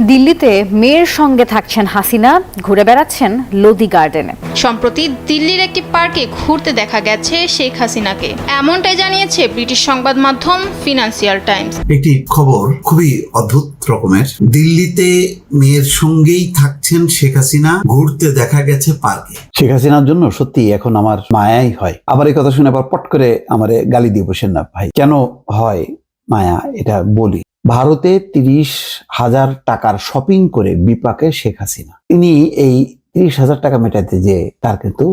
দিল্লিতে মেয়ের সঙ্গে থাকছেন হাসিনা ঘুরে বেড়াচ্ছেন লোদি গার্ডেনে। সম্প্রতি দিল্লির একটি পার্কে ঘুরতে দেখা গেছে শেখ হাসিনাকে। এমনটাই জানিয়েছে ব্রিটিশ সংবাদ মাধ্যম ফিনান্সিয়াল টাইমস। একটি খবর খুবই অদ্ভুত রকমের। দিল্লিতে মেয়ের সঙ্গেই থাকছেন শেখ হাসিনা ঘুরতে দেখা গেছে পার্কে। শেখ হাসিনার জন্য সত্যি এখন আমার মায়াই হয়। আবার এই কথা শুনে আবার পট করে আমারে গালি দিয়ে বসেন না ভাই। কেন হয় মায়া? এটা বলি। ভারতে তিরিশ হাজার টাকার শপিং করে বিপাকে শেখ হাসিনা। তিনি এই তিরিশ হাজার টাকা মেটাতে যে তার কিন্তু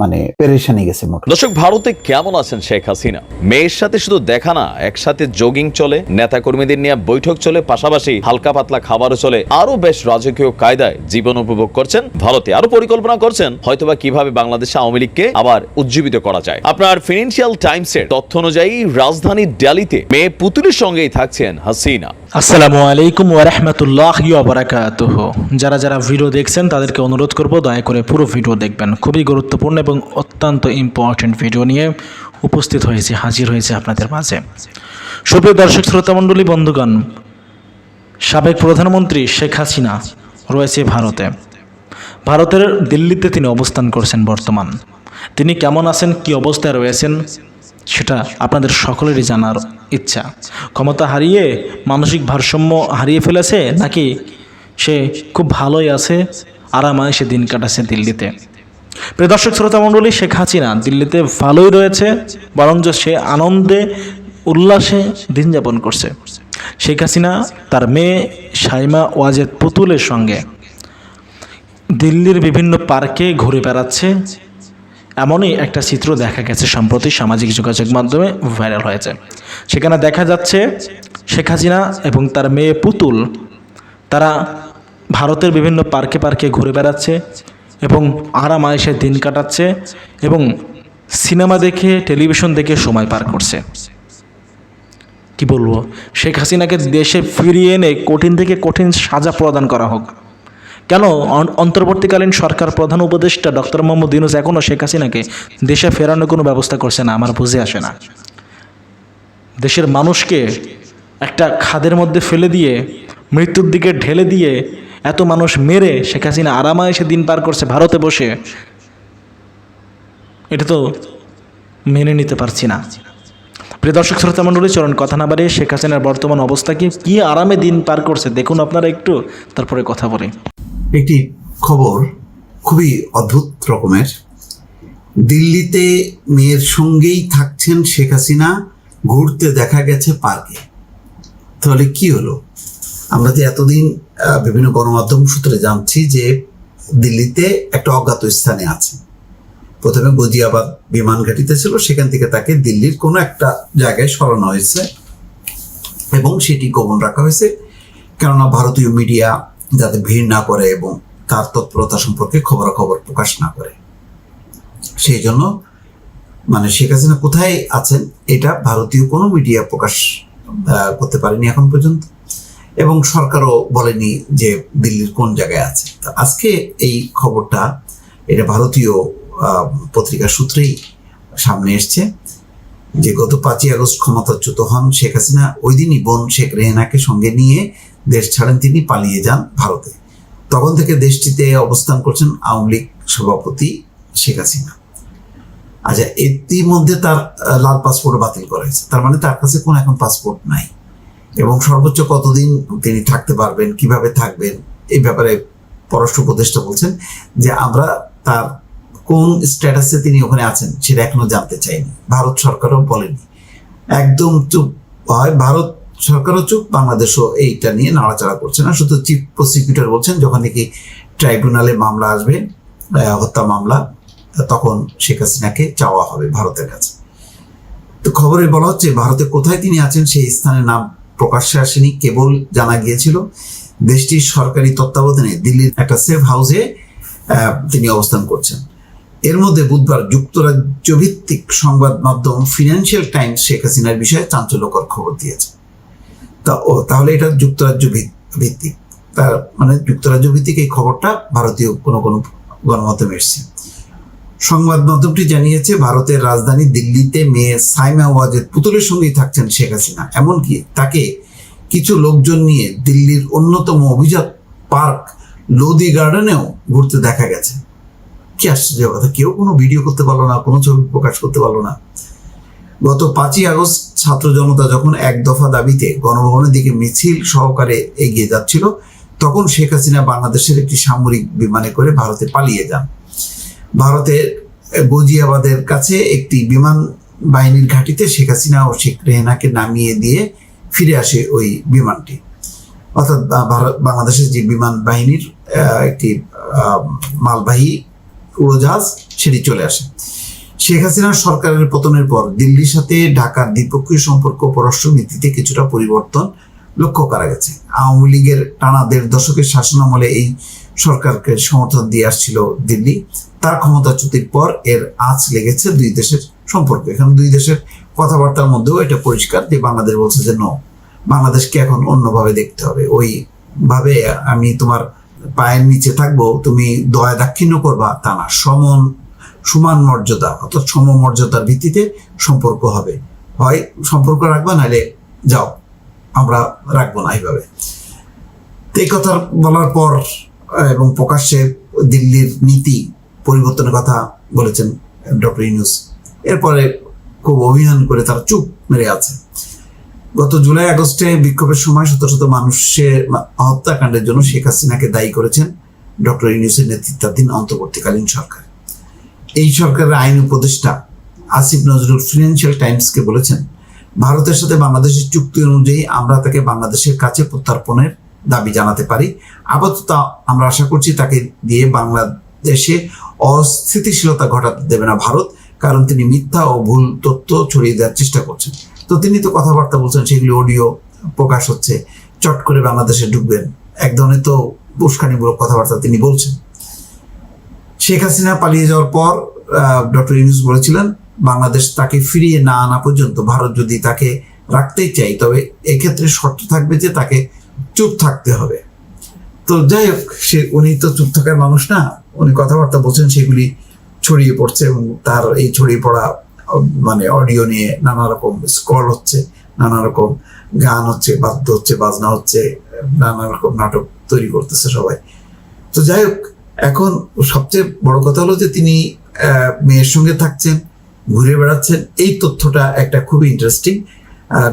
মানে পেরেশানি গেছে মোট। দর্শক, ভারতে কেমন আছেন শেখ হাসিনা? মেয়ের সাথে শুধু দেখা না, একসাথে জগিং চলে, নেতাকর্মীদের নিয়ে বৈঠক চলে, পাশাপাশি হালকা পাতলা খাবারও চলে। আরও বেশ রাজকীয় কায়দায় জীবন উপভোগ করছেন ভারতে। আরও পরিকল্পনা করছেন হয়তোবা কীভাবে বাংলাদেশে আওয়ামী লীগকে আবার উজ্জীবিত করা যায়। আপনার ফিনান্সিয়াল টাইমসের তথ্য অনুযায়ী রাজধানী দিল্লিতে মেয়ে পুতুলের সঙ্গেই থাকছেন হাসিনা। আসসালামু আলাইকুম ওরহমতুল্লাহ বারাকাতুহ। যারা যারা ভিডিও দেখছেন, তাদেরকে অনুরোধ করব দয়া করে পুরো ভিডিও দেখবেন। খুবই গুরুত্বপূর্ণ এবং অত্যন্ত ইম্পর্ট্যান্ট ভিডিও নিয়ে উপস্থিত হয়েছে, হাজির হয়েছে আপনাদের মাঝে। সুপ্রিয় দর্শক শ্রোতামণ্ডলী বন্ধুগণ, সাবেক প্রধানমন্ত্রী শেখ হাসিনা রয়েছে ভারতে। ভারতের দিল্লিতে তিনি অবস্থান করছেন বর্তমান। তিনি কেমন আছেন, কি অবস্থায় রয়েছেন সেটা আপনাদের সকলেরই জানার ইচ্ছা। ক্ষমতা হারিয়ে মানসিক ভারসাম্য হারিয়ে ফেলেছে নাকি সে খুব ভালোই আছে? আরামায় সে দিন কাটাছে দিল্লিতে। প্রিয় দর্শক, শ্রোতা মণ্ডলী, শেখ হাসিনা দিল্লিতে ভালোই রয়েছে, বরঞ্চ সে আনন্দে, উল্লাসে দিন যাপন করছে। শেখ হাসিনা তার মেয়ে সাইমা ওয়াজেদ পুতুলের সঙ্গে দিল্লির বিভিন্ন পার্কে ঘুরে বেড়াচ্ছে। এমনই একটা চিত্র দেখা গেছে সম্প্রতি সামাজিক যোগাযোগ মাধ্যমে ভাইরাল হয়েছে। সেখানে দেখা যাচ্ছে শেখ হাসিনা এবং তার মেয়ে পুতুল, তারা ভারতের বিভিন্ন পার্কে পার্কে ঘুরে বেড়াচ্ছে এবং আরাম আয়েসে দিন কাটাচ্ছে এবং সিনেমা দেখে, টেলিভিশন দেখে সময় পার করছে। কি বলব? শেখ হাসিনাকে দেশে ফিরিয়ে এনে কঠিন থেকে কঠিন সাজা প্রদান করা হোক। কেন অন- অন্তর্বর্তীকালীন সরকার প্রধান উপদেষ্টা ডক্টর মোহাম্মদ ইউনুস এখনও শেখ হাসিনাকে দেশে ফেরানোর কোনো ব্যবস্থা করছে না, আমার বুঝে আসে না। দেশের মানুষকে একটা খাদের মধ্যে ফেলে দিয়ে, মৃত্যুর দিকে ঢেলে দিয়ে এত মানুষ মেরে শেখ হাসিনা আরামায়েসে দিন পার করছে ভারতে বসে, এটা তো মেনে নিতে পারছি না। প্রিয় দর্শক, শ্রোতা মণ্ডলী চরণ কথা না বাড়িয়ে শেখ হাসিনার বর্তমান অবস্থা কি কি আরামে দিন পার করছে, দেখুন আপনারা একটু, তারপরে কথা বলি। একটি খবর খুবই অদ্ভুত রকমের। দিল্লিতে মেয়ের সঙ্গেই থাকছেন শেখ হাসিনা, ঘুরতে দেখা গেছে পার্কে। তাহলে কি হলো? আমরা যে এতদিন বিভিন্ন গণমাধ্যম সূত্রে জানছি যে দিল্লিতে একটা অজ্ঞাত স্থানে আছে। প্রথমে গজিয়াবাদ বিমান ঘাটিতে ছিল, সেখান থেকে তাকে দিল্লির কোনো একটা জায়গায় সরানো হয়েছে এবং সেটি গোপন রাখা হয়েছে। কেননা ভারতীয় মিডিয়া যাতে ভিড় না করে এবং তার তৎপরতা সম্পর্কে খবরাখবর প্রকাশ না করে। সেই জন্য মানে শেখ হাসিনা কোথায় আছেন এটা ভারতীয় কোনো মিডিয়া প্রকাশ করতে পারেনি এখন পর্যন্ত। এবং সরকারও বলেনি যে দিল্লির কোন জায়গায় আছে। তো আজকে এই খবরটা এটা ভারতীয় আহ, পত্রিকার সূত্রেই সামনে এসছে যে গত পাঁচই আগস্ট ক্ষমতাচ্যুত হন শেখ হাসিনা। ওই দিনই বোন শেখ রেহেনাকে সঙ্গে নিয়ে দেশ ছাড়েন তিনি, পালিয়ে যান ভারতে। তখন থেকে দেশটিতে অবস্থান করছেন আওয়ামী লীগ সভাপতি শেখ হাসিনা। আচ্ছা ইতিমধ্যে তার লাল পাসপোর্ট বাতিল করা হয়েছে। তার মানে তার কাছে কোনো এখন পাসপোর্ট নাই। এবং সর্বোচ্চ কতদিন তিনি থাকতে পারবেন, কীভাবে থাকবেন, এই ব্যাপারে পররাষ্ট্র উপদেষ্টা বলছেন যে আমরা তার কোন স্ট্যাটাসে তিনি ওখানে আছেন সেটা এখনও জানতে চাইনি। ভারত সরকারও বলেনি। একদম চুপ হয়। ভারত সরকারও চুপ বাংলাদেশও এইটা নিয়ে নাড়াচাড়া করছে না। শুধু চিফ প্রসিকিউটর বলছেন, যখন নাকি ট্রাইব্যুনালে মামলা আসবে হত্যা মামলা, তখন শেখ হাসিনাকে চাওয়া হবে ভারতের কাছে। তো খবরে বলা হচ্ছে, ভারতে কোথায় তিনি আছেন সেই স্থানের নাম প্রকাশ্যে আসেনি, কেবল জানা গিয়েছিল দেশটির সরকারি তত্ত্বাবধানে দিল্লির একটা সেফ হাউসে তিনি অবস্থান করছেন। এর মধ্যে বুধবার যুক্তরাজ্য ভিত্তিক সংবাদ মাধ্যম ফিনান্সিয়াল টাইমস শেখ হাসিনার বিষয়ে চাঞ্চল্যকর খবর দিয়েছে। তা ও, তাহলে এটা যুক্তরাজ্য ভিত- ভিত্তিক। তার মানে যুক্তরাজ্য ভিত্তিক এই খবরটা ভারতীয় কোনো কোনো গণমাধ্যমে এসছে। সংবাদ মাধ্যমটি জানিয়েছে, ভারতের রাজধানী দিল্লিতে মেয়ে সাইমা ওয়াজেদ পুতুলের সঙ্গেই থাকছেন শেখ হাসিনা। এমনকি তাকে কিছু লোকজন নিয়ে দিল্লির অন্যতম অভিজাত পার্ক লোদি গার্ডেনেও ঘুরতে দেখা গেছে। কি আশ্চর্য কথা, কেউ কোনো ভিডিও করতে পারল না, কোনো ছবি প্রকাশ করতে পারল না। গত পাঁচই আগস্ট ছাত্র জনতা যখন এক দফা দাবিতে গণভবনের দিকে মিছিল সহকারে এগিয়ে যাচ্ছিল, তখন শেখ হাসিনা বাংলাদেশের একটি সামরিক বিমানে করে ভারতে পালিয়ে যান। ভারতের গজিয়াবাদের কাছে একটি বিমান বাহিনীর ঘাঁটিতে শেখ হাসিনা ও শেখ রেহেনাকে নামিয়ে দিয়ে ফিরে আসে ওই বিমানটি। অর্থাৎ ভারত বাংলাদেশের যে বিমান বাহিনীর একটি মালবাহী উড়োজাহাজ, সেটি চলে আসে। শেখ হাসিনার সরকারের পতনের পর দিল্লির সাথে ঢাকার দ্বিপক্ষীয় সম্পর্ক পররাষ্ট্রনীতিতে কিছুটা পরিবর্তন লক্ষ্য করা গেছে। আওয়ামী লীগের টানা দেড় দশকের শাসনামলে এই সরকারকে সমর্থন দিয়ে আসছিল দিল্লি। তার ক্ষমতাচ্যুতির পর এর আঁচ লেগেছে দুই দেশের সম্পর্ক। এখানে দুই দেশের কথাবার্তার মধ্যেও এটা পরিষ্কার যে বাংলাদেশ বলছে যে নো বাংলাদেশকে এখন অন্যভাবে দেখতে হবে। ওই ভাবে আমি তোমার পায়ের নিচে থাকব, তুমি দয়া দাক্ষিণ্য করবা, তা না। সমন সমান মর্যাদা অর্থাৎ সমমর্যাদার ভিত্তিতে সম্পর্ক হবে। হয় সম্পর্ক রাখবা, নাহলে যাও, আমরা রাখব না এইভাবে। এই কথা বলার পর, এবং প্রকাশ্যে দিল্লির নীতি পরিবর্তনের কথা বলেছেন ডক্টর ইউনুস। এরপরে খুব অভিযান করে তারা চুপ মেরে আছে। গত জুলাই আগস্টে বিক্ষোভের সময় শত শত মানুষের হত্যাকাণ্ডের জন্য শেখ হাসিনাকে দায়ী করেছেন ডক্টর ইউনুসের নেতৃত্বাধীন অন্তর্বর্তীকালীন সরকার। এই সরকারের আইন উপদেষ্টা আসিফ নজরুল ফিনান্সিয়াল টাইমসকে বলেছেন, ভারতের সাথে বাংলাদেশের চুক্তি অনুযায়ী আমরা তাকে বাংলাদেশের কাছে প্রত্যার্পণের দাবি জানাতে পারি। আপাতত আমরা আশা করছি তাকে দিয়ে বাংলাদেশে অস্থিতিশীলতা ঘটাতে দেবে না ভারত, কারণ তিনি মিথ্যা ও ভুল তথ্য ছড়িয়ে দেওয়ার চেষ্টা করছেন। তো তিনি তো কথাবার্তা বলছেন, সেগুলি অডিও প্রকাশ হচ্ছে, চট করে বাংলাদেশে ঢুকবেন। এক ধরনের তো উস্কানিমূলক কথাবার্তা তিনি বলছেন। শেখ হাসিনা পালিয়ে যাওয়ার পর ডক্টর ইউনুস বলেছিলেন, বাংলাদেশ তাকে ফিরিয়ে না আনা পর্যন্ত, ভারত যদি তাকে রাখতেই চাই তবে এক্ষেত্রে শর্ত থাকবে যে তাকে চুপ থাকতে হবে। তো যাই হোক, সে, উনি তো চুপ থাকার মানুষ না, উনি কথাবার্তা বলছেন, সেগুলি ছড়িয়ে পড়ছে এবং তার এই ছড়িয়ে পড়া মানে অডিও নিয়ে নানা রকম স্কল হচ্ছে, নানা রকম গান হচ্ছে, বাদ্য হচ্ছে, বাজনা হচ্ছে, নানা রকম নাটক তৈরি করতেছে সবাই। তো যাই হোক এখন সবচেয়ে বড় কথা হলো যে তিনি মেয়ের সঙ্গে থাকছেন, ঘুরে বেড়াচ্ছেন, এই তথ্যটা একটা খুবই ইন্টারেস্টিং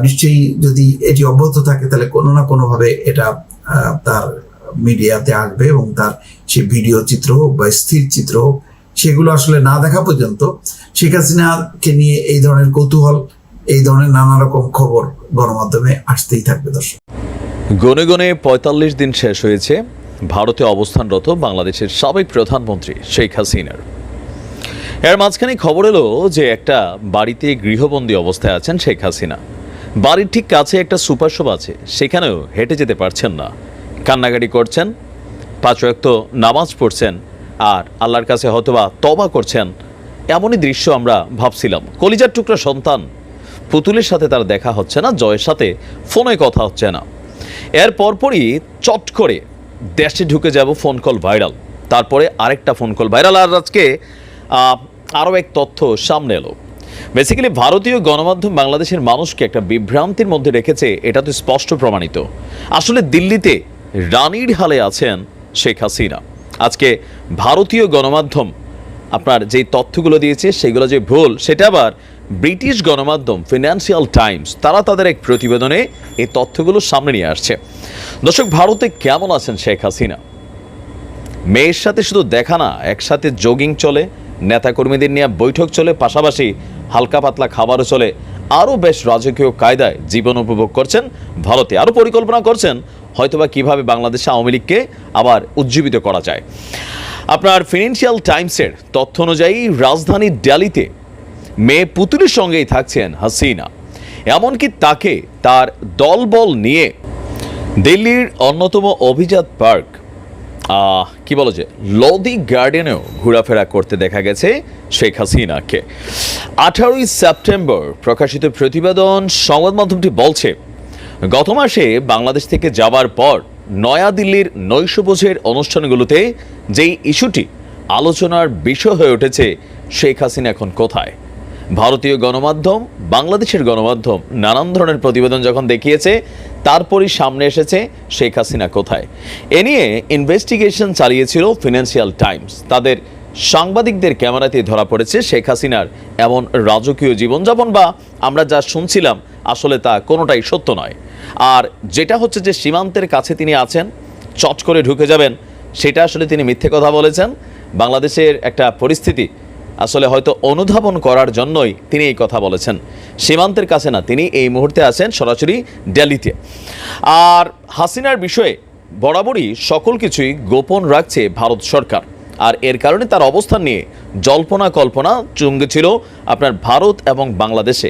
নিশ্চয়ই যদি এটি অব্যাহত থাকে, তাহলে কোনো না কোনোভাবে এটা তার মিডিয়াতে আসবে এবং তার সে ভিডিও চিত্র হোক বা স্থির চিত্র হোক, সেগুলো আসলে না দেখা পর্যন্ত শেখ হাসিনাকে নিয়ে এই ধরনের কৌতূহল, এই ধরনের নানা রকম খবর গণমাধ্যমে আসতেই থাকবে দর্শক। গনে গনে পঁয়তাল্লিশ দিন শেষ হয়েছে। ভারতে অবস্থানরত বাংলাদেশের সাবেক প্রধানমন্ত্রী শেখ হাসিনার। এর মাঝখানে খবর এলো যে একটা বাড়িতে গৃহবন্দী অবস্থায় আছেন শেখ হাসিনা। বাড়ির ঠিক কাছে একটা সুপার শপ আছে, সেখানেও হেঁটে যেতে পারছেন না। কান্নাকাটি করছেন, পাঁচ নামাজ পড়ছেন, আর আল্লাহর কাছে হয়তোবা তবা করছেন। এমনই দৃশ্য আমরা ভাবছিলাম। কলিজার টুকরা সন্তান, পুতুলের সাথে তার দেখা হচ্ছে না, জয়ের সাথে ফোনে কথা হচ্ছে না। এর পরপরই চট করে দেশে ঢুকে যাব ফোন কল ভাইরাল তারপরে আরেকটা ফোন কল ভাইরাল আর আজকে আরও এক তথ্য সামনে এলো। বেসিক্যালি ভারতীয় গণমাধ্যম বাংলাদেশের মানুষকে একটা বিভ্রান্তির মধ্যে রেখেছে, এটা তো স্পষ্ট প্রমাণিত। আসলে দিল্লিতে রানীর হালে আছেন শেখ হাসিনা। আজকে ভারতীয় গণমাধ্যম আপনার যেই তথ্যগুলো দিয়েছে, সেগুলো যে ভুল, সেটা আবার ব্রিটিশ গণমাধ্যম ফিনান্সিয়াল টাইমস, তারা তাদের এক প্রতিবেদনে এই তথ্যগুলো সামনে নিয়ে আসছে। দর্শক, ভারতে কেমন আছেন শেখ হাসিনা? মেয়ের সাথে শুধু দেখা না, একসাথে জগিং চলে, নেতাকর্মীদের নিয়ে বৈঠক চলে, পাশাপাশি হালকা পাতলা খাবারও চলে। আরও বেশ রাজকীয় কায়দায় জীবন উপভোগ করছেন ভারতে। আরও পরিকল্পনা করছেন হয়তোবা কীভাবে বাংলাদেশে আওয়ামী লীগকে আবার উজ্জীবিত করা যায়। আপনার ফিনান্সিয়াল টাইমসের তথ্য অনুযায়ী রাজধানী দিল্লিতে মেয়ে পুতুলের সঙ্গেই থাকছেন হাসিনা। এমনকি তাকে তার দলবল নিয়ে দিল্লির অন্যতম অভিজাত পার্ক কি বলো যে লদি গার্ডেনেও ঘোরাফেরা করতে দেখা গেছে শেখ হাসিনাকে। আঠারোই সেপ্টেম্বর প্রকাশিত প্রতিবেদন সংবাদ মাধ্যমটি বলছে, গত মাসে বাংলাদেশ থেকে যাওয়ার পর নয়াদিল্লির নৈশভোজের অনুষ্ঠানগুলোতে যেই ইস্যুটি, আলোচনার বিষয় হয়ে উঠেছে, শেখ হাসিনা এখন কোথায়? ভারতীয় গণমাধ্যম, বাংলাদেশের গণমাধ্যম নানান ধরনের প্রতিবেদন যখন দেখিয়েছে, তারপরই সামনে এসেছে শেখ হাসিনা কোথায়। এ নিয়ে ইনভেস্টিগেশন চালিয়েছিল ফিনান্সিয়াল টাইমস তাদের সাংবাদিকদের ক্যামেরাতে ধরা পড়েছে শেখ হাসিনার এমন রাজকীয় জীবনযাপন বা আমরা যা শুনছিলাম, আসলে তা কোনোটাই সত্য নয়। আর যেটা হচ্ছে যে সীমান্তের কাছে তিনি আছেন, চট করে ঢুকে যাবেন, সেটা আসলে তিনি মিথ্যে কথা বলেছেন। বাংলাদেশের একটা পরিস্থিতি আসলে হয়তো অনুধাবন করার জন্যই তিনি এই কথা বলেছেন। সীমান্তের কাছে না, তিনি এই মুহূর্তে আছেন সরাসরি দিল্লিতে আর হাসিনার বিষয়ে বরাবরই সকল কিছুই গোপন রাখছে ভারত সরকার। আর এর কারণে তার অবস্থান নিয়ে জল্পনা কল্পনা চুঙ্গে ছিল আপনার ভারত এবং বাংলাদেশে।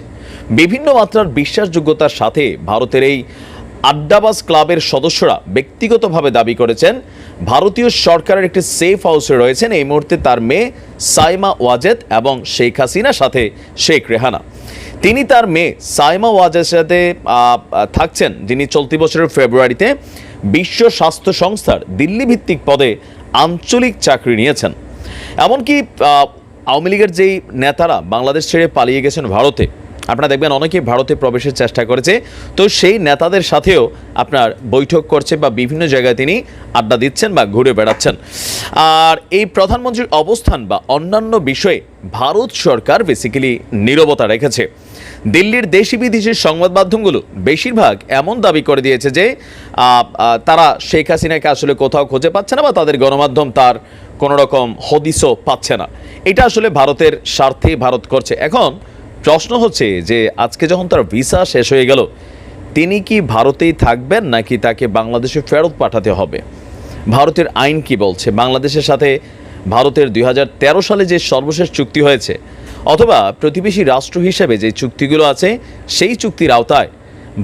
বিভিন্ন মাত্রার বিশ্বাসযোগ্যতার সাথে ভারতের এই আড্ডাবাজ ক্লাবের সদস্যরা ব্যক্তিগতভাবে দাবি করেছেন ভারতীয় সরকারের একটি সেফ হাউসে রয়েছেন। এই মুহূর্তে তার মেয়ে সাইমা ওয়াজেদ এবং শেখ হাসিনার সাথে শেখ রেহানা। তিনি তার মেয়ে সাইমা ওয়াজের সাথে থাকছেন, যিনি চলতি বছরের ফেব্রুয়ারিতে বিশ্ব স্বাস্থ্য সংস্থার দিল্লি ভিত্তিক পদে আঞ্চলিক চাকরি নিয়েছেন। এমনকি আওয়ামী লীগের যেই নেতারা বাংলাদেশ ছেড়ে পালিয়ে গেছেন ভারতে আপনারা দেখবেন অনেকেই ভারতে প্রবেশের চেষ্টা করেছে। তো সেই নেতাদের সাথেও আপনার বৈঠক করছে বা বিভিন্ন জায়গায় তিনি আড্ডা দিচ্ছেন বা ঘুরে বেড়াচ্ছেন। আর এই প্রধানমন্ত্রীর অবস্থান বা অন্যান্য বিষয়ে ভারত সরকার বেসিক্যালি নীরবতা রেখেছে। দিল্লির দেশি বিদেশি সংবাদ মাধ্যমগুলো বেশিরভাগ এমন দাবি করে দিয়েছে যে তারা শেখ হাসিনাকে আসলে কোথাও খুঁজে পাচ্ছে না বা তাদের গণমাধ্যম তার কোনো রকম হদিসও পাচ্ছে না। এটা আসলে ভারতের স্বার্থে ভারত করছে। এখন প্রশ্ন হচ্ছে যে আজকে যখন তার ভিসা শেষ হয়ে গেল, তিনি কি ভারতেই থাকবেন নাকি তাকে বাংলাদেশে ফেরত পাঠাতে হবে? ভারতের আইন কি বলছে? বাংলাদেশের সাথে ভারতের দুই হাজার তেরো সালে যে সর্বশেষ চুক্তি হয়েছে, অথবা প্রতিবেশী রাষ্ট্র হিসেবে যে চুক্তিগুলো আছে, সেই চুক্তির আওতায়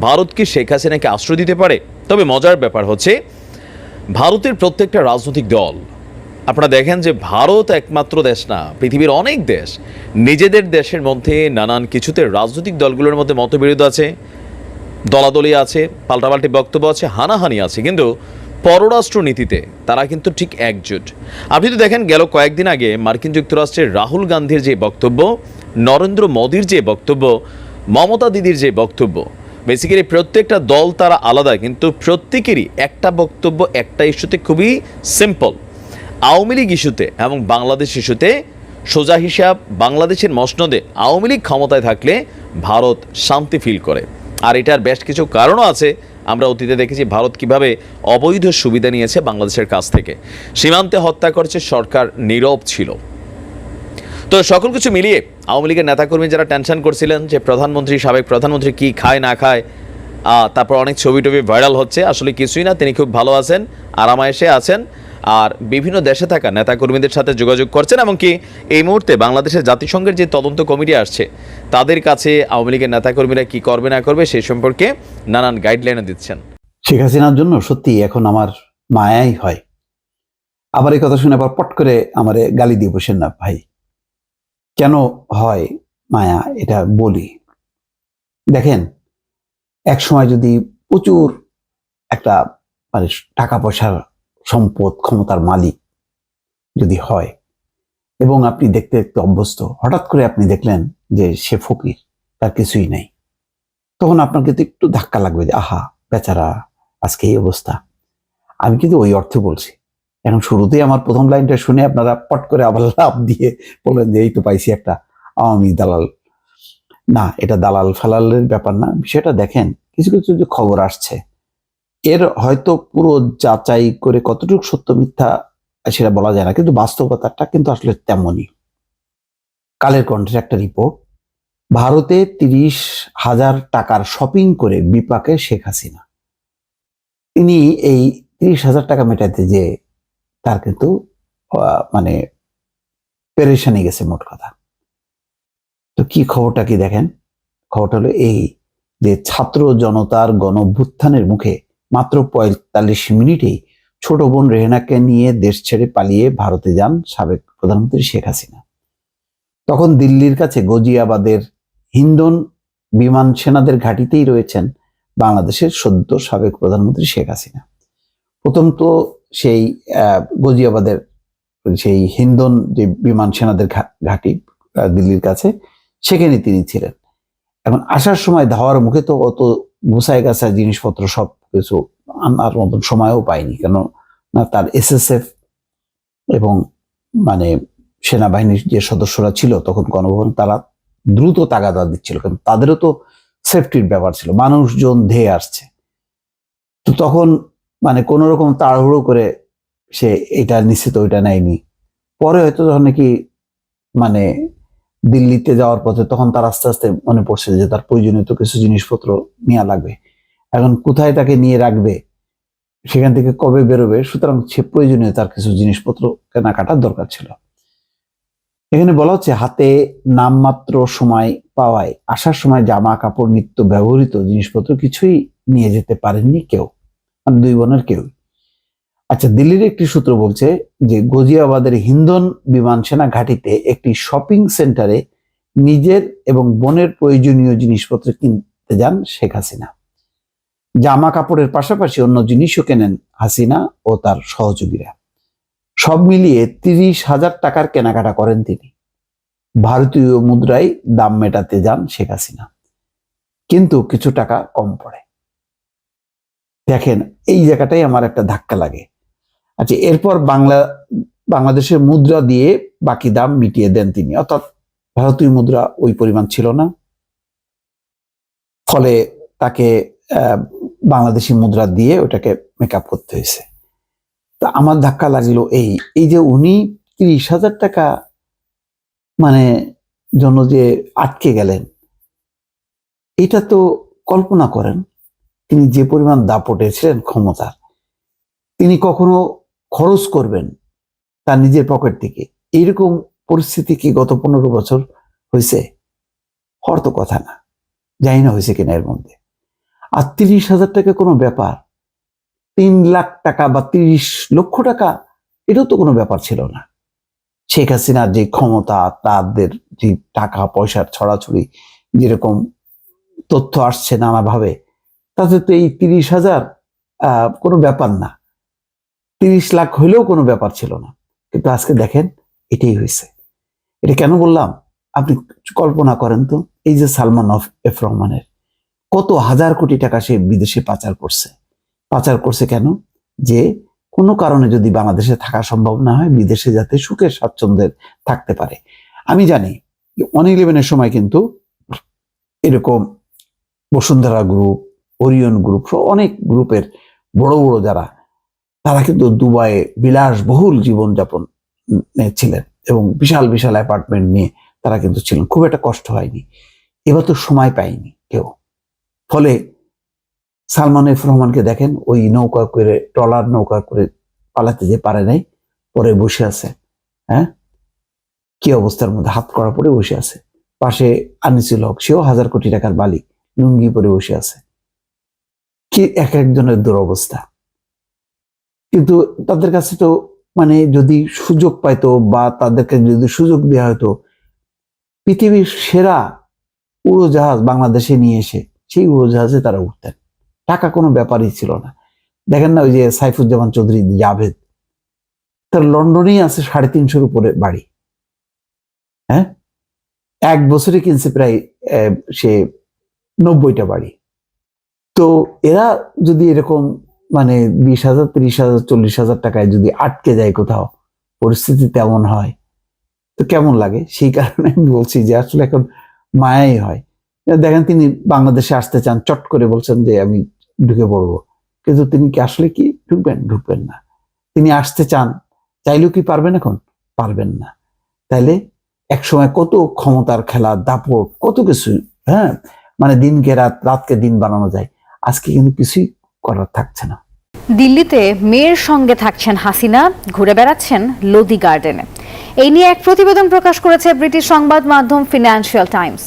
ভারত কি শেখ হাসিনাকে আশ্রয় দিতে পারে? তবে মজার ব্যাপার হচ্ছে, ভারতের প্রত্যেকটা রাজনৈতিক দল আপনারা দেখেন যে ভারত একমাত্র দেশ না, পৃথিবীর অনেক দেশ নিজেদের দেশের মধ্যে নানান কিছুতে রাজনৈতিক দলগুলোর মধ্যে মতবিরোধ আছে, দলাদলি আছে, পাল্টাপাল্টি বক্তব্য আছে, হানাহানি আছে, কিন্তু পররাষ্ট্র নীতিতে তারা কিন্তু ঠিক একজোট। আপনি তো দেখেন, গেল কয়েকদিন আগে মার্কিন যুক্তরাষ্ট্রের রাহুল গান্ধীর যে বক্তব্য, নরেন্দ্র মোদীর যে বক্তব্য, মমতা দিদির যে বক্তব্য বেসিক্যালি প্রত্যেকটা দল তারা আলাদা, কিন্তু প্রত্যেকেরই একটা বক্তব্য, একটা ইস্যুতে খুবই সিম্পল আওয়ামী লীগ ইস্যুতে এবং বাংলাদেশ ইস্যুতে সোজা হিসাব বাংলাদেশের মসনদে আওয়ামী লীগ ক্ষমতায় থাকলে ভারত শান্তি ফিল করে। আর এটার বেশ কিছু কারণও আছে। আমরা অতীতে দেখেছি ভারত কীভাবে অবৈধ সুবিধা নিয়েছে বাংলাদেশের কাছ থেকে। সীমান্তে হত্যা করেছে সরকার নীরব ছিল। তো সকল কিছু মিলিয়ে আওয়ামী লীগের নেতাকর্মী যারা টেনশন করছিলেন যে প্রধানমন্ত্রী, সাবেক প্রধানমন্ত্রী কি খায়, না খায় তারপর অনেক ছবি টবি ভাইরাল হচ্ছে, আসলে কিছুই না, তিনি খুব ভালো আছেন, আরামায়েশে আছেন। আর বিভিন্ন দেশে থাকা নেতাকর্মীদের সাথে যোগাযোগ করছেন, এমনকি এই মুহূর্তে বাংলাদেশের জাতিসংঘের যে তদন্ত কমিটি আসছে, তাদের কাছে আওয়ামী লীগের নেতাকর্মীরা কি করবে, না করবে সেই সম্পর্কে নানান গাইডলাইনও দিচ্ছেন। শেখ হাসিনার জন্য সত্যি এখন আমার মায়াই হয়। আবার এই কথা শুনে আবার পট করে আমারে গালি দিয়ে বসেন না, ভাই। কেন হয় মায়া, এটা বলি। দেখেন এক সময় যদি প্রচুর একটা মানে টাকা পয়সার সম্পদ ক্ষমতার মালিক যদি হয় এবং আপনি দেখতে দেখতে অভ্যস্ত, হঠাৎ করে আপনি দেখলেন যে সে ফকির, তার কিছুই নেই, তখন আপনাকে তো একটু ধাক্কা লাগবে যে, আহা, বেচারা, আজকে এই অবস্থা। আমি কিন্তু ওই অর্থে বলছি। এখন শুরুতেই আমার প্রথম লাইনটা শুনে আপনারা পট করে আবার লাভ দিয়ে বললেন যে, এই তো পাইছি একটা আওয়ামী দালাল। না, এটা দালাল ফালালের ব্যাপার না, বিষয়টা দেখেন, কিছু কিছু যে খবর আসছে। এর হয়তো পুরো যাচাই করে কতটুকু সত্য মিথ্যা সেটা বলা যায় না, কিন্তু বাস্তবতাটা কিন্তু আসলে তেমনই। কালের কণ্ঠের একটা রিপোর্ট ভারতে তিরিশ হাজার টাকার শপিং করে বিপাকে শেখ হাসিনা। তিনি এই তিরিশ হাজার টাকা মেটাতে যে তার কিন্তু মানে পেরেশানি গেছে মোট কথা। তো কি খবরটা কি দেখেন? খবরটা হলো এই যে ছাত্র জনতার গণ মুখে মাত্র পঁয়তাল্লিশ মিনিটেই ছোট বোন রেহেনাকে নিয়ে দেশ ছেড়ে পালিয়ে ভারতে যান সাবেক প্রধানমন্ত্রী শেখ হাসিনা। তখন দিল্লির কাছে গজিয়াবাদের হিন্দন বিমান সেনাদের ঘাঁটিতেই রয়েছেন বাংলাদেশের সদ্য সাবেক প্রধানমন্ত্রী শেখ হাসিনা। প্রথম তো সেই গজিয়াবাদের সেই হিন্দন যে বিমান সেনাদের ঘাঁটি দিল্লির কাছে, সেখানে তিনি ছিলেন। এখন আসার সময় ধাওয়ার মুখে তো অত গুছায় গাছায় জিনিসপত্র সব কিছু আনার মতন সময়ও পাইনি। কেন না, তার এসএসএফ এবং মানে সেনাবাহিনীর যে সদস্যরা ছিল তখন গণভবন, তারা দ্রুত তাগাদা দিচ্ছিল। কারণ তাদেরও তো সেফটির ব্যাপার ছিল। মানুষজন ধেয়ে আসছে। তো তখন মানে কোন রকম তাড়াহুড়ো করে সে এটা নিশ্চিত ওইটা নেয়নি। পরে হয়তো যখন নাকি মানে দিল্লিতে যাওয়ার পথে তখন তার আস্তে আস্তে মনে পড়ছে যে তার প্রয়োজনীয় তো কিছু জিনিসপত্র নেওয়া লাগবে। এখন কোথায় তাকে নিয়ে রাখবে, সেখান থেকে কবে বেরোবে, সুতরাং সে প্রয়োজনীয় তার কিছু জিনিসপত্র কেনাকাটার দরকার ছিল। এখানে বলা হচ্ছে হাতে নামমাত্র সময় পাওয়ায়, আসার সময় জামা কাপড় নিত্য ব্যবহৃত জিনিসপত্র কিছুই নিয়ে যেতে পারেননি কেউ মানে দুই বোনের কেউ আচ্ছা দিল্লির একটি সূত্র বলছে যে গজিয়াবাদের হিন্দন বিমান সেনা ঘাঁটিতে একটি শপিং সেন্টারে নিজের এবং বোনের প্রয়োজনীয় জিনিসপত্র কিনতে যান শেখ হাসিনা। জামা কাপড়ের পাশাপাশি অন্য জিনিসও কেনেন হাসিনা ও তার সহযোগীরা। সব মিলিয়ে তিরিশ হাজার টাকার কেনাকাটা করেন তিনি। ভারতীয় মুদ্রায় দাম মেটাতে যান শেখ হাসিনা। কিন্তু কিছু টাকা কম পড়ে। দেখেন, এই জায়গাটাই আমার একটা ধাক্কা লাগে। আচ্ছা এরপর বাংলা, বাংলাদেশের মুদ্রা দিয়ে বাকি দাম মিটিয়ে দেন তিনি। অর্থাৎ ভারতীয় মুদ্রা ওই পরিমাণ ছিল না। ফলে তাকে বাংলাদেশি মুদ্রা দিয়ে ওটাকে মেকআপ করতে হয়েছে। তা আমার ধাক্কা লাগল এই এই যে উনি তিরিশ হাজার টাকা মানে জন্য যে আটকে গেলেন, এটা তো কল্পনা করেন, তিনি যে পরিমাণ দাপটে ছিলেন ক্ষমতার, তিনি কখনো খরচ করবেন তার নিজের পকেট থেকে এইরকম পরিস্থিতি কি গত পনেরো বছর হয়েছে? হর তো কথা না, জানি না হয়েছে কিনা এর মধ্যে। আর তিরিশ হাজার টাকা কোনো ব্যাপার। তিন লাখ টাকা বা তিরিশ লক্ষ টাকা, এটাও তো কোনো ব্যাপার ছিল না। শেখ হাসিনার যে ক্ষমতা, তাদের যে টাকা, পয়সার ছড়াছড়ি, যেরকম তথ্য আসছে নানাভাবে, তাতে তো এই তিরিশ হাজার কোনো ব্যাপার না। তিরিশ লাখ হলেও কোনো ব্যাপার ছিল না। কিন্তু আজকে দেখেন, এটাই হয়েছে। এটা কেন বললাম? আপনি কল্পনা করেন তো, এই যে সালমান অফ এফ রহমানের কত হাজার কোটি টাকা সে বিদেশে পাচার করছে? পাচার করছে কেন? যে কোনো কারণে যদি বাংলাদেশে থাকা সম্ভব না হয়, বিদেশে যাতে সুখের স্বাচ্ছন্দ্যের থাকতে পারে। আমি জানি ওয়ান ইলেভেনের সময় কিন্তু এরকম বসুন্ধরা গ্রুপ ওরিয়ন গ্রুপ অনেক গ্রুপের বড় বড় যারা, তারা কিন্তু দুবাইয়ে বিলাসবহুল জীবনযাপন ছিলেন এবং বিশাল বিশাল অ্যাপার্টমেন্ট নিয়ে তারা কিন্তু ছিলেন। খুব একটা কষ্ট হয়নি। এবার তো সময় পায়নি কেউ। ফলে সালমান এফ রহমানকে দেখেন, ওই নৌকা করে, ট্রলার নৌকা করে পালাতে যে পারে নাই, পরে বসে আছে হ্যাঁ? কি অবস্থার মধ্যে? হাত করা পরে বসে আছে। পাশে আনিসুল হক, সেও হাজার কোটি টাকার বালি লুঙ্গি পরে বসে আছে। কি এক একজনের দুরবস্থা। কিন্তু তাদের কাছে তো মানে যদি সুযোগ পাইতো বা তাদেরকে যদি সুযোগ দেওয়া হতো, পৃথিবীর সেরা উড়োজাহাজ বাংলাদেশে নিয়ে এসে সেই উড়োজাহাজে তারা উঠতেন। টাকা কোনো ব্যাপারই ছিল না। দেখেন না ওই যে সাইফুজ্জামান চৌধুরী জাভেদ, তার লন্ডনেই আছে সাড়ে তিনশোর উপরে বাড়ি। হ্যাঁ? এক বছরে কিনছে প্রায় সে নব্বইটা বাড়ি। তো এরা যদি এরকম মানে বিশ হাজার, ত্রিশ হাজার, চল্লিশ হাজার টাকায় যদি আটকে যায় কোথাও, পরিস্থিতি তেমন হয়, তো কেমন লাগে? সেই কারণে আমি বলছি যে আসলে এখন মায়াই হয়। দেখেন তিনি বাংলাদেশে আসতে চান, চট করে বলছেন যে আমি ঢুকে পড়ব। কিন্তু তিনি কি আসলে কি ঢুকবেন? ঢুকবেন না। তিনি আসতে চান, চাইলেও কি পারবেন এখন? পারবেন না। তাইলে এক সময় কত ক্ষমতার খেলা, দাপট, কত কিছু হ্যাঁ? মানে দিনকে রাত, রাতকে দিন বানানো যায়। আজকে কিন্তু কিছুই করার থাকছে না। দিল্লিতে মেয়ের সঙ্গে থাকছেন হাসিনা, ঘুরে বেড়াচ্ছেন লোদি গার্ডেনে। এই নিয়ে এক প্রতিবেদন প্রকাশ করেছে ব্রিটিশ সংবাদ মাধ্যম ফিনান্সিয়াল টাইমস।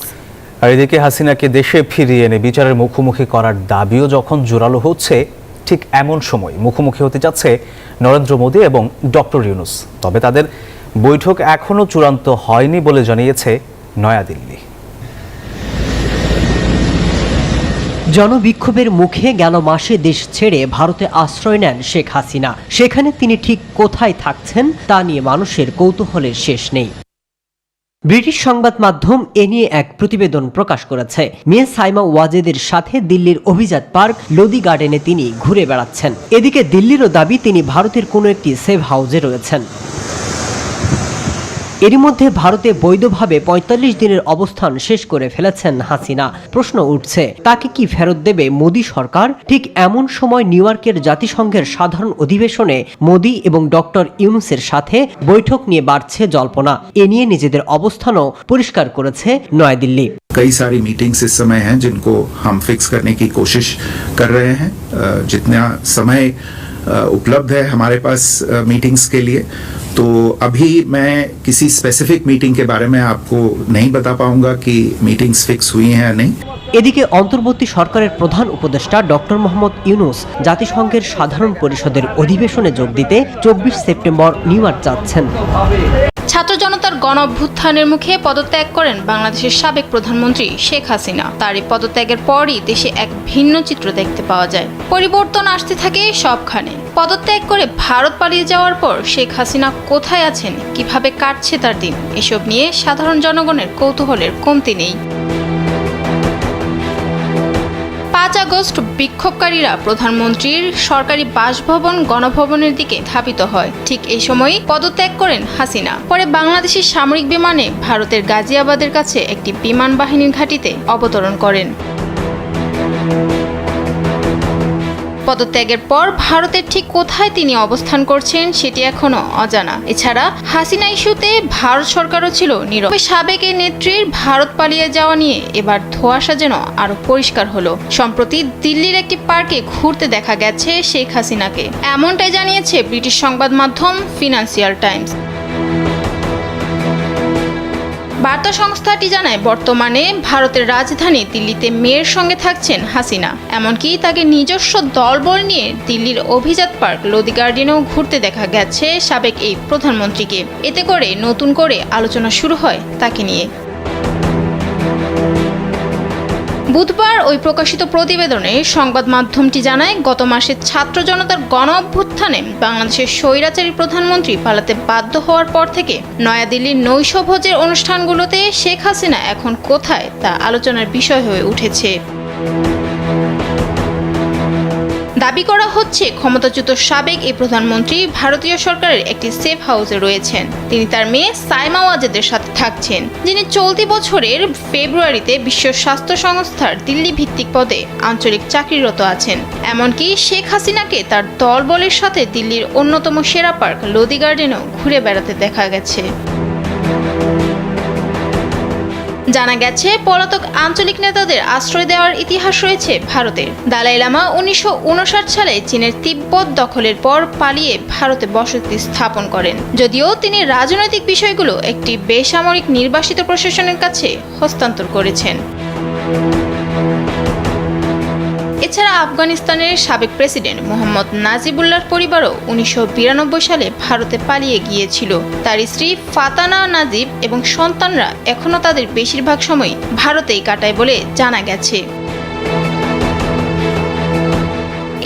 আর এদিকে হাসিনাকে দেশে ফিরিয়ে এনে বিচারের মুখোমুখি করার দাবিও যখন জোরালো হচ্ছে, ঠিক এমন সময় মুখোমুখি হতে যাচ্ছে নরেন্দ্র মোদী এবং ডক্টর ইউনুস। তবে তাদের বৈঠক এখনও চূড়ান্ত হয়নি বলে জানিয়েছে নয়াদিল্লি। জনবিক্ষোভের মুখে গেল মাসে দেশ ছেড়ে ভারতে আশ্রয় নেন শেখ হাসিনা। সেখানে তিনি ঠিক কোথায় থাকছেন তা নিয়ে মানুষের কৌতূহলের শেষ নেই। ব্রিটিশ সংবাদ মাধ্যম এ নিয়ে এক প্রতিবেদন প্রকাশ করেছে। মেয়ে সাইমা ওয়াজেদের সাথে দিল্লির অভিজাত পার্ক, লোদি গার্ডেনে তিনি ঘুরে বেড়াচ্ছেন। এদিকে দিল্লিরও দাবি, তিনি ভারতের কোনো একটি সেভ হাউজে রয়েছেন। এরই মধ্যে ভারতে বৈধভাবে পঁয়তাল্লিশ দিনের অবস্থান শেষ করে ফেলেছেন হাসিনা প্রশ্ন উঠছে তাকে কি ফেরত দেবে মোদী সরকার ঠিক এমন সময় নিউ ইয়র্কের জাতিসংঘের সাধারণ অধিবেশনে মোদী এবং ডক্টর ইউনুসের সাথে বৈঠক নিয়ে বাড়ছে জল্পনা এ নিয়ে নিজেদের অবস্থানও পরিষ্কার করেছে নয়াদিল্লি कई सारी मीटिंग्स इस समय हैं जिनको हम फिक्स करने की कोशिश कर रहे हैं अ, जितना समय अ, उपलब्ध है हमारे पास मीटिंग्स के लिए तो अभी मैं किसी स्पेसिफिक मीटिंग के बारे में आपको नहीं बता पाऊंगा कि मीटिंग्स फिक्स हुई हैं या नहीं এদিকে অন্তর্বর্তী সরকারের প্রধান উপদেষ্টা ডক্টর মোহাম্মদ ইউনুস জাতিসংঘের সাধারণ পরিষদের অধিবেশনে যোগ দিতে চব্বিশ সেপ্টেম্বর নিউ ইয়র্ক যাচ্ছেন ছাত্র জনতার গণ অভ্যুত্থানের মুখে পদত্যাগ করেন বাংলাদেশের সাবেক প্রধানমন্ত্রী শেখ হাসিনা। তার এই পদত্যাগের পরই দেশে এক ভিন্ন চিত্র দেখতে পাওয়া যায়। পরিবর্তন আসতে থাকে সবখানে। পদত্যাগ করে ভারত পালিয়ে যাওয়ার পর শেখ হাসিনা কোথায় আছেন, কীভাবে কাটছে তার দিন, এসব নিয়ে সাধারণ জনগণের কৌতূহলের কমতি নেই। পাঁচ আগস্ট বিক্ষোভকারীরা প্রধানমন্ত্রীর সরকারি বাসভবন গণভবনের দিকে ধাবিত হয়। ঠিক এই সময়ই পদত্যাগ করেন হাসিনা। পরে বাংলাদেশের সামরিক বিমানে ভারতের গাজিয়াবাদের কাছে একটি বিমান বাহিনীর ঘাঁটিতে অবতরণ করেন। পদত্যাগের পর ভারতের ঠিক কোথায় তিনি অবস্থান করছেন সেটি এখনও অজানা। এছাড়া হাসিনা ইস্যুতে ভারত সরকারও ছিল নীরব। সাবেক এই নেত্রীর ভারত পালিয়ে যাওয়া নিয়ে এবার ধোঁয়াশা যেন আরও পরিষ্কার হলো। সম্প্রতি দিল্লির একটি পার্কে ঘুরতে দেখা গেছে শেখ হাসিনাকে। এমনটাই জানিয়েছে ব্রিটিশ সংবাদ মাধ্যম ফিনান্সিয়াল টাইমস। বার্তা সংস্থাটি জানায়, বর্তমানে ভারতের রাজধানী দিল্লিতে মেয়ের সঙ্গে থাকছেন হাসিনা। এমনকি তাকে নিজস্ব দলবল নিয়ে দিল্লির অভিজাত পার্ক লোদি গার্ডেনেও ঘুরতে দেখা গেছে সাবেক এই প্রধানমন্ত্রীকে। এতে করে নতুন করে আলোচনা শুরু হয় তাকে নিয়ে। বুধবার ওই প্রকাশিত প্রতিবেদনে সংবাদ মাধ্যমটি জানায়, গত মাসে ছাত্র জনতার গণ অভ্যুত্থানে বাংলাদেশের স্বৈরাচারী প্রধানমন্ত্রী পালাতে বাধ্য হওয়ার পর থেকে নয়াদিল্লির নৈশভোজের অনুষ্ঠানগুলোতে শেখ হাসিনা এখন কোথায় তা আলোচনার বিষয় হয়ে উঠেছে। দাবি করা হচ্ছে ক্ষমতাচ্যুত সাবেক এই প্রধানমন্ত্রী ভারতীয় সরকারের একটি সেফ হাউসে রয়েছেন। তিনি তার মেয়ে সাইমা ওয়াজেদের সাথে থাকছেন, যিনি চলতি বছরের ফেব্রুয়ারিতে বিশ্ব স্বাস্থ্য সংস্থার দিল্লি ভিত্তিক পদে আঞ্চলিক চাকরিরত আছেন। এমনকি শেখ হাসিনাকে তার দলবলের সাথে দিল্লির অন্যতম সেরা পার্ক লোদি গার্ডেনেও ঘুরে বেড়াতে দেখা গেছে। জানা গেছে, পলাতক আঞ্চলিক নেতাদের আশ্রয় দেওয়ার ইতিহাস রয়েছে ভারতের দালাই লামা উনিশশো উনষাট সালে চীনের তিব্বত দখলের পর পালিয়ে ভারতে বসতি স্থাপন করেন। যদিও তিনি রাজনৈতিক বিষয়গুলো একটি বেসামরিক নির্বাসিত প্রশাসনের কাছে হস্তান্তর করেছেন। এছাড়া আফগানিস্তানের সাবেক প্রেসিডেন্ট মোহাম্মদ নাজিবুল্লাহর পরিবারও উনিশশো বিরানব্বই সালে ভারতে পালিয়ে গিয়েছিল। তার স্ত্রী ফাতানা নাজিব এবং সন্তানরা এখনও তাদের বেশিরভাগ সময় ভারতেই কাটায় বলে জানা গেছে।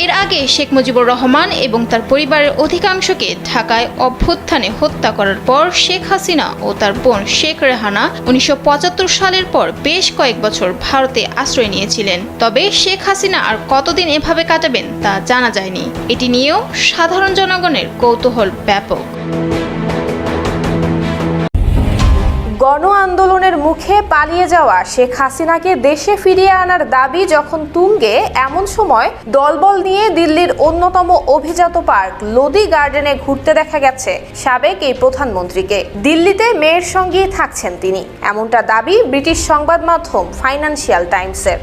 এর আগে শেখ মুজিবুর রহমান এবং তার পরিবারের অধিকাংশকে ঢাকায় অভ্যুত্থানে হত্যা করার পর শেখ হাসিনা ও তার বোন শেখ রেহানা উনিশশো পঁচাত্তর সালের পর বেশ কয়েক বছর ভারতে আশ্রয় নিয়েছিলেন। তবে শেখ হাসিনা আর কতদিন এভাবে কাটাবেন তা জানা যায়নি। এটি নিয়েও সাধারণ জনগণের কৌতূহল ব্যাপক। গণ আন্দোলনের মুখে পালিয়ে যাওয়া শেখ হাসিনাকে দেশে ফিরিয়ে আনার দাবি যখন তুঙ্গে, এমন সময় দলবল নিয়ে দিল্লির অন্যতম অভিজাত পার্ক লোদি গার্ডেনে ঘুরতে দেখা গেছে সাবেক এই প্রধানমন্ত্রীকে। দিল্লিতে মেয়ের সঙ্গেই থাকছেন তিনি। এমনটা দাবি ব্রিটিশ সংবাদ মাধ্যম ফাইন্যান্সিয়াল টাইমসের।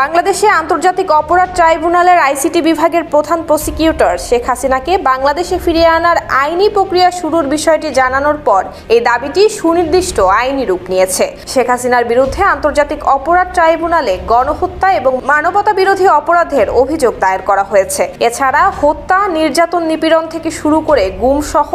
বাংলাদেশে আন্তর্জাতিক অপরাধ ট্রাইব্যুনালের আইসিটি বিভাগের প্রধান প্রসিকিউটর শেখ হাসিনাকে বাংলাদেশে ফিরিয়ে আনার আইনি প্রক্রিয়া শুরুর বিষয়টি জানানোর পর এই দাবিটি সুনির্দিষ্ট আইনি রূপ নিয়েছে। শেখ হাসিনার বিরুদ্ধে আন্তর্জাতিক অপরাধ ট্রাইব্যুনালে গণহত্যা এবং মানবতা বিরোধী অপরাধের অভিযোগ দায়ের করা হয়েছে। এছাড়া হত্যা, নির্যাতন, নিপীড়ন থেকে শুরু করে গুম সহ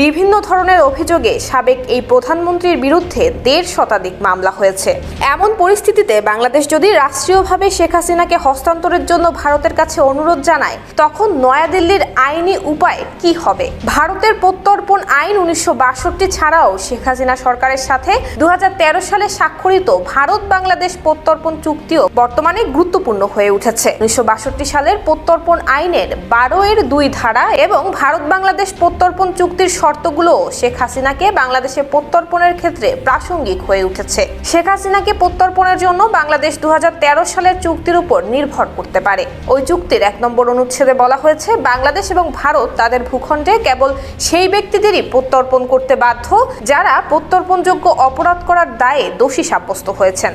বিভিন্ন ধরনের অভিযোগে সাবেক এই প্রধানমন্ত্রীর বিরুদ্ধে দেড় শতাধিক মামলা হয়েছে। এমন পরিস্থিতিতে বাংলাদেশ যদি রাষ্ট্রীয়ভাবে অবৈধভাবে শেখ হাসিনাকে হস্তান্তরের জন্য ভারতের কাছে অনুরোধ জানায়, তখন নয়াদিল্লির আইনি উপায় কি হবে? ভারতের প্রত্যর্পণ আইন উনিশশো বাষট্টি ছাড়াও শেখ হাসিনা সরকারের সাথে দু হাজার তেরো সালে স্বাক্ষরিত ভারত বাংলাদেশ প্রত্যর্পণ চুক্তিও বর্তমানে গুরুত্বপূর্ণ হয়ে উঠেছে। উনিশশো বাষট্টি সালের প্রত্যর্পণ আইনের বারো এর দুই ধারা এবং ভারত বাংলাদেশ প্রত্যর্পণ চুক্তির শর্তগুলো শেখ হাসিনাকে বাংলাদেশে প্রত্যর্পণের ক্ষেত্রে প্রাসঙ্গিক হয়ে উঠেছে। শেখ হাসিনাকে প্রত্যর্পণের জন্য বাংলাদেশ দু তেরো সালের চুক্তির উপর নির্ভর করতে পারে। ওই চুক্তির এক নম্বর অনুচ্ছেদে বলা হয়েছে, বাংলাদেশ এবং ভারত তাদের ভূখণ্ডে কেবল সেই ব্যক্তিদেরই প্রত্যর্পণ করতে বাধ্য, যারা প্রত্যর্পণযোগ্য অপরাধ করার দায়ে দোষী সাব্যস্ত হয়েছেন।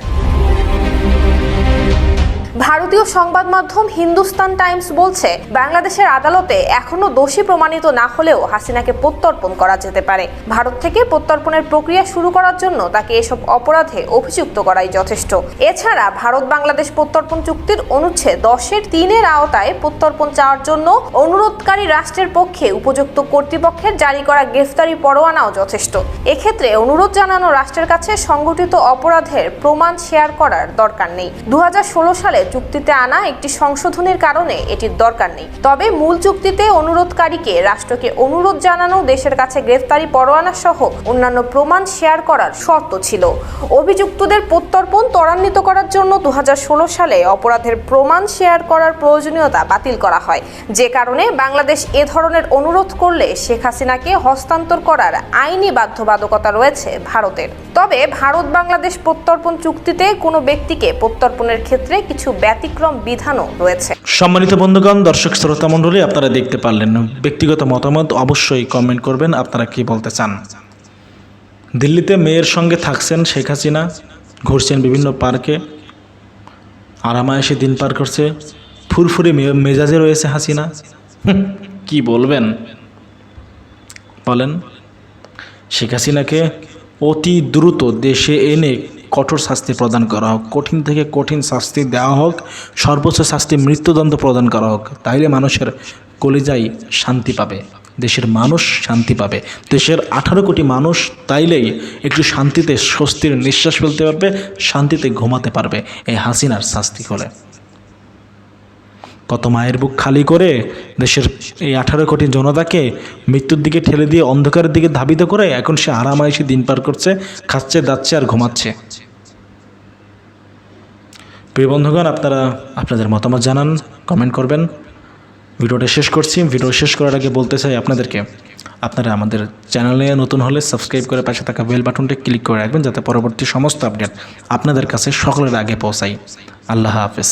ভারতীয় সংবাদ মাধ্যম হিন্দুস্তান টাইমস বলছে, বাংলাদেশের আদালতে এখনও দোষী প্রমাণিত না হলেও হাসিনাকে প্রত্যর্পণ করা যেতে পারে। ভারত থেকে প্রত্যর্পণের প্রক্রিয়া শুরু করার জন্য তাকে এসব অপরাধে অভিযুক্ত করাই যথেষ্ট। এছাড়া ভারত বাংলাদেশ প্রত্যর্পণ চুক্তির অনুচ্ছেদ দশের তিনের আওতায় প্রত্যর্পণ চাওয়ার জন্য অনুরোধকারী রাষ্ট্রের পক্ষে উপযুক্ত কর্তৃপক্ষের জারি করা গ্রেফতারি পরোয়ানাও যথেষ্ট। এক্ষেত্রে অনুরোধ জানানো রাষ্ট্রের কাছে সংগঠিত অপরাধের প্রমাণ শেয়ার করার দরকার নেই। দু হাজার ষোলো সালে চুক্তিতে আনা একটি সংশোধনের কারণে এটির দরকার নেই। তবে মূল চুক্তিতে অনুরোধকারীকে রাষ্ট্রকে অনুরোধ জানানো, দেশের কাছে গ্রেফতারি পরোয়ানা সহ অন্যান্য প্রমাণ শেয়ার করার শর্ত ছিল। অভিযুক্তদের প্রত্যর্পণ ত্বরান্বিত করার জন্য দু হাজার ষোলো সালে অপরাধের প্রমাণ শেয়ার করার প্রয়োজনীয়তা বাতিল করা হয়। যে কারণে বাংলাদেশ এ ধরনের অনুরোধ করলে শেখ হাসিনাকে হস্তান্তর করার আইনি বাধ্যবাধকতা রয়েছে ভারতের। তবে ভারত বাংলাদেশ প্রত্যর্পণ চুক্তিতে কোনো ব্যক্তিকে প্রত্যর্পণের ক্ষেত্রে কিছু ব্যতিক্রম বিধানও রয়েছে। সম্মানিত বন্ধুগণ, দর্শক শ্রোতা মণ্ডলী, আপনারা দেখতে পারলেন ব্যক্তিগত মতামত অবশ্যই কমেন্ট করবেন, আপনারা কি বলতে চান? দিল্লিতে মেয়ের সঙ্গে থাকছেন শেখ হাসিনা, ঘুরছেন বিভিন্ন পার্কে, আরামায়েশে দিন পার করছে, ফুরফুরে মেজাজে রয়েছে হাসিনা। কি বলবেন? বলেন, শেখ হাসিনাকে অতি দ্রুত দেশে এনে কঠোর শাস্তি প্রদান করা হোক। কঠিন থেকে কঠিন শাস্তি দেওয়া হোক। সর্বোচ্চ শাস্তি মৃত্যুদণ্ড প্রদান করা হোক। তাইলে মানুষের কলিজাই শান্তি পাবে। দেশের মানুষ শান্তি পাবে। দেশের আঠারো কোটি মানুষ তাইলেই একটু শান্তিতে স্বস্তির নিঃশ্বাস ফেলতে পারবে, শান্তিতে ঘুমাতে পারবে। এই হাসিনার শাস্তি হলে। কত মায়ের বুক খালি করে দেশের এই আঠারো কোটি জনতাকে মৃত্যুর দিকে ঠেলে দিয়ে অন্ধকারের দিকে ধাবিত করে এখন সে আরামায়েশে দিন পার করছে, খাচ্ছে, দাচ্ছে আর ঘুমাচ্ছে। প্রিয় বন্ধুগণ, আপনারা আপনাদের মতামত জানান কমেন্ট করবেন। ভিডিওটা শেষ করছি। ভিডিও শেষ করার আগে বলতে চাই আপনাদেরকে, আপনারা আমাদের চ্যানেলে নতুন হলে সাবস্ক্রাইব করে পাশে থাকা বেল বাটনটি ক্লিক করে রাখবেন, যাতে পরবর্তী সমস্ত আপডেট আপনাদের কাছে সকলের আগে পৌঁছায়। আল্লাহ হাফেজ।